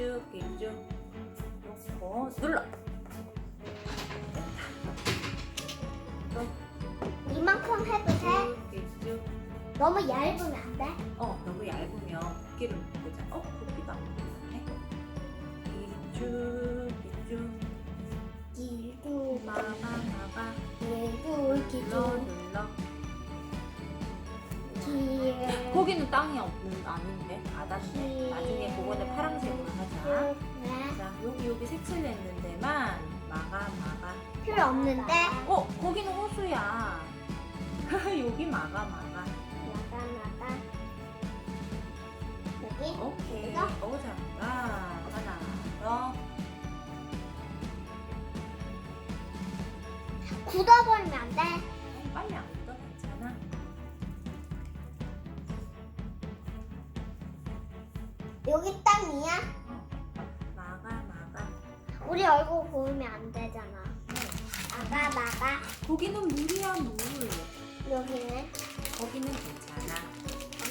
쭉 이쭉 놓고 눌러. 이만큼 해도 돼? 이쭉 너무 얇으면 안 돼? 어 너무 얇으면 붓기를 못 보자. 어 붓기가 안 보이네. 이쭉 이쭉 길도 마가 마가 길도 눌러 길도 눌러. 길 거기는 땅이 없는 아닌데 바다인데 나중에 그거는 파란색으로 하자. 네. 자 여기 여기 색칠 냈는 데만 마가 마가. 필요 없는데? 어 거기는 호수야. 여기 마가 마가. 나가 나가 여기 오케이. 이거? 오 잘한다. 하나 더. 굳어버리면 안 돼? 빨리 안 묻어 괜찮아. 여기 땅이야? 우리 얼굴 보이면 안 되잖아 나가 나가 거기는 물이야 물. 여기는 거기는 괜찮아.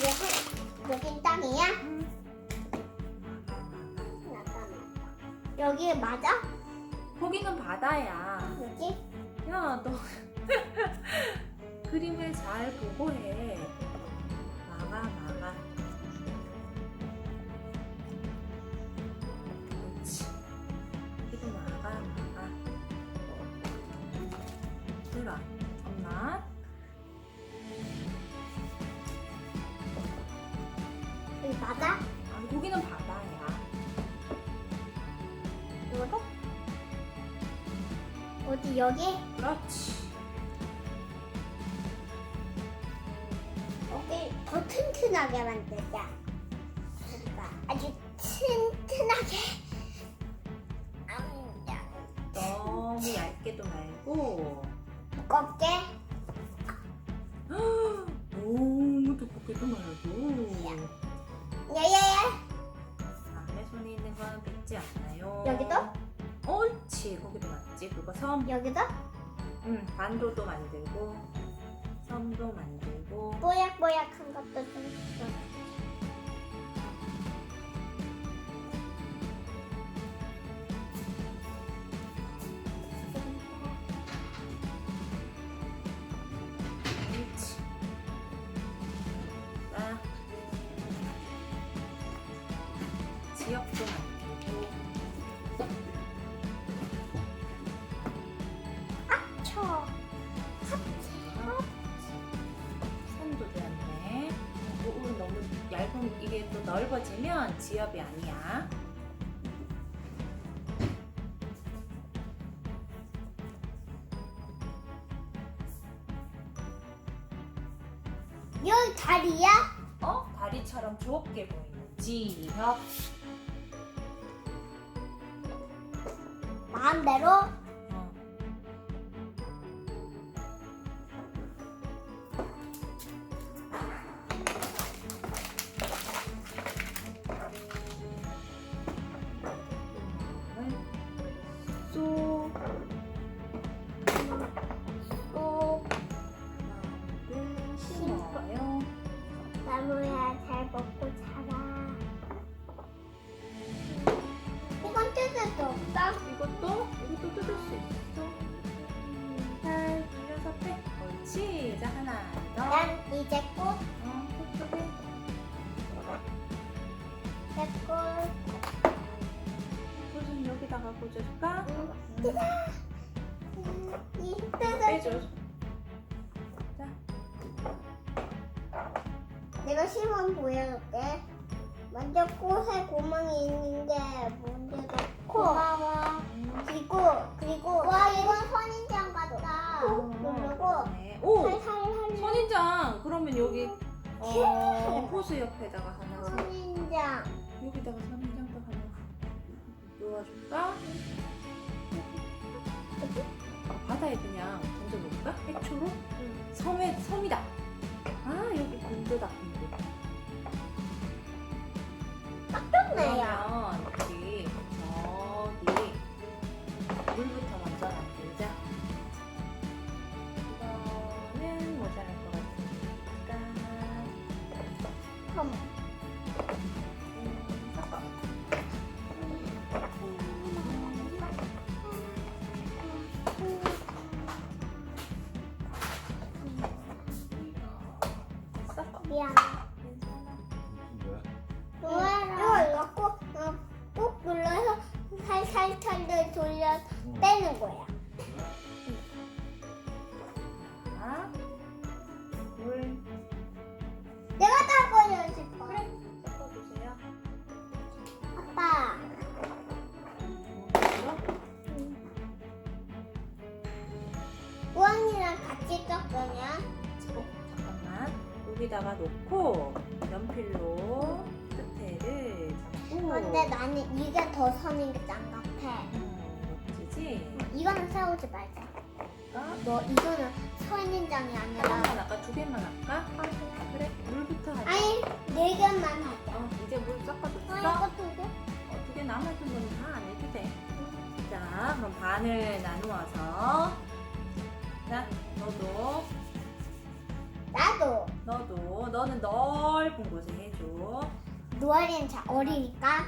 여기 여긴 땅이야? 나가 나가 여기 맞아? 거기는 바다야. 여기? 야, 너 그림을 잘 보고 해. 어디 여기? 그렇지. 여기 더 튼튼하게 만들자. 그러니까 아주 튼튼하게. 음, 야, 너무 얇게도 말고. 두껍게. 너무 두껍게도 말고. 야야야. 다음에 손에 있는 건 뱉지 않나요? 여기도? 맞지? 그거 섬. 여기도 응, 반도도 만들고 섬도 만들고. 뽀약뽀약한 것도 좀 있어. 자 지역도 만들 지역이 아니야 여기 다리야? 어? 다리처럼 좁게 보이는 지역 마음대로 먼저 꽃에 구멍이 있는데 먼저 넣고 고마워. 그리고 그리고 와 이건 선인장 같다. 누르고 네. 오, 살살 하려. 선인장. 그러면 여기 어, 호수 옆에다가 하나 서 선인장. 여기다가 선인장도 하나 놓아줄까? 바다에 그냥 던져놓을까? 해초로? 섬에 섬이다. 아 여기 군도다 그러면 그러네요. 저기 물부터 먼저 만들자. 이거는 모자랄 것 같으니까 컴. 음, 섞어. 섞어. 미안. 내가 닦아줘 싶어. 그래 섞어주세요. 아빠. 우왕이랑 같이 섞으냐? 어, 잠깐만 여기다가 놓고 연필로 끝에를 잡고 근데 나는 이게 더 선인 게 짱 같아. 음, 멋지지? 이거는 세우지 말자. 아까 너 이거는 서 있는 장이 아니라. 하나만 아까 두 개만 할까? 그래 물부터 하자 아니 네 개만 하자. 어, 이제 물 섞어줬어? 아, 이거 두 개? 어, 두 개 남았던 거는 다 안 해도 돼. 자, 그럼 반을 나누어서. 자, 너도, 나도. 너도, 너는 넓은 곳에 해줘. 노아리는 자 어리니까.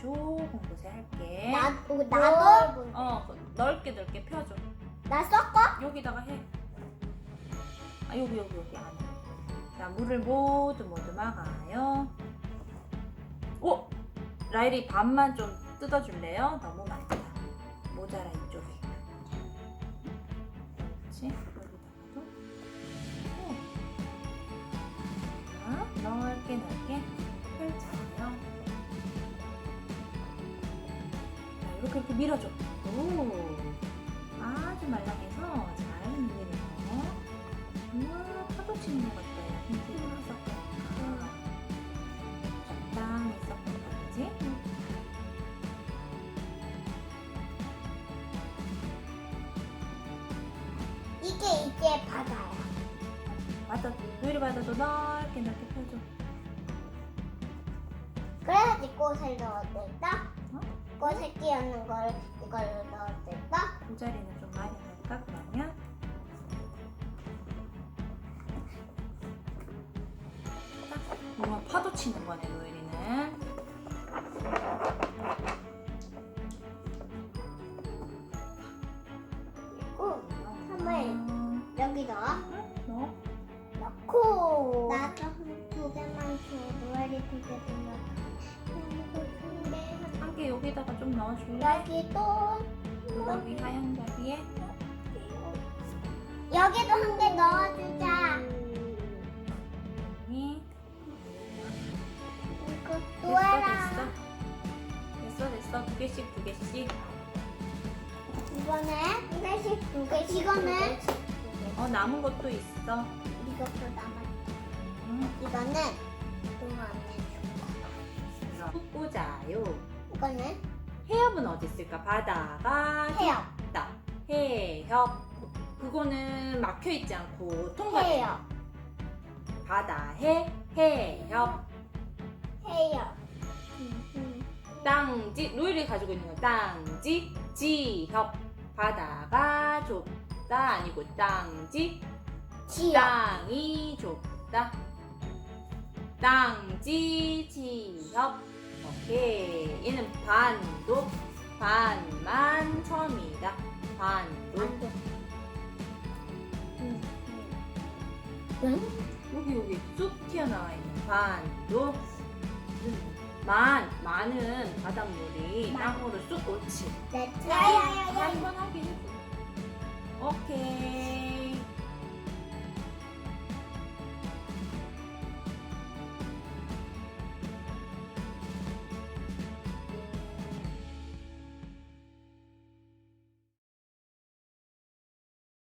좁은 곳에 할게. 나도 나도. 어, 넓게 넓게 펴줘. 나 섞어? 여기다가 해. 아, 여기, 여기, 여기 안에. 자, 물을 모두 모두 막아요. 오! 라일이 반만 좀 뜯어줄래요? 너무 많다. 모자라, 이쪽에. 그렇지? 여기다가도. 오. 자, 넓게 넓게 펼쳐요. 자, 이렇게 이렇게 밀어줘. 오! 아주 말랑해 이게 이제 바다야. 바다, 노이리 바다도 넓게 넓게 펴줘. 그래야지 꽃을 넣어줄까? 어? 꽃을 끼얹는 걸 이걸로 넣어줄까? 두 자리는 좀 많이 할까, 그러면? 우와, 파도 치는 거네, 노이리는. 개 여기다가 좀 넣어줄래? 여기 또. 여기 하얀 자리에 여기도 한 개 넣어주자. 여기 이거 됐어. 됐어 됐어 됐어 두 개씩 두 개씩 이번에 하나씩 두 개. 이거는 어 남은 것도 있어 이것도 남았. 응. 이거는 동안에 쭉 꽂아요 이거는 해협은 어디 있을까 바다가 해요. 있다 해협 그거는 막혀 있지 않고 통과돼 해요. 바다 해 해협 해요. 땅지 노일이 가지고 있는 건 땅지 지협 바다가 좁다 아니고 땅지 지요. 땅이 좁다. 땅지 지협. 오케이. 얘는 반도 반만 처음이다. 반도. 응? 여기 여기 쑥 튀어나와 있는 반도. 만 만은 바닷물이 만. 땅으로 쑥 꽂히. 네. 야야야야. 한번 하게 해줘. 오케이.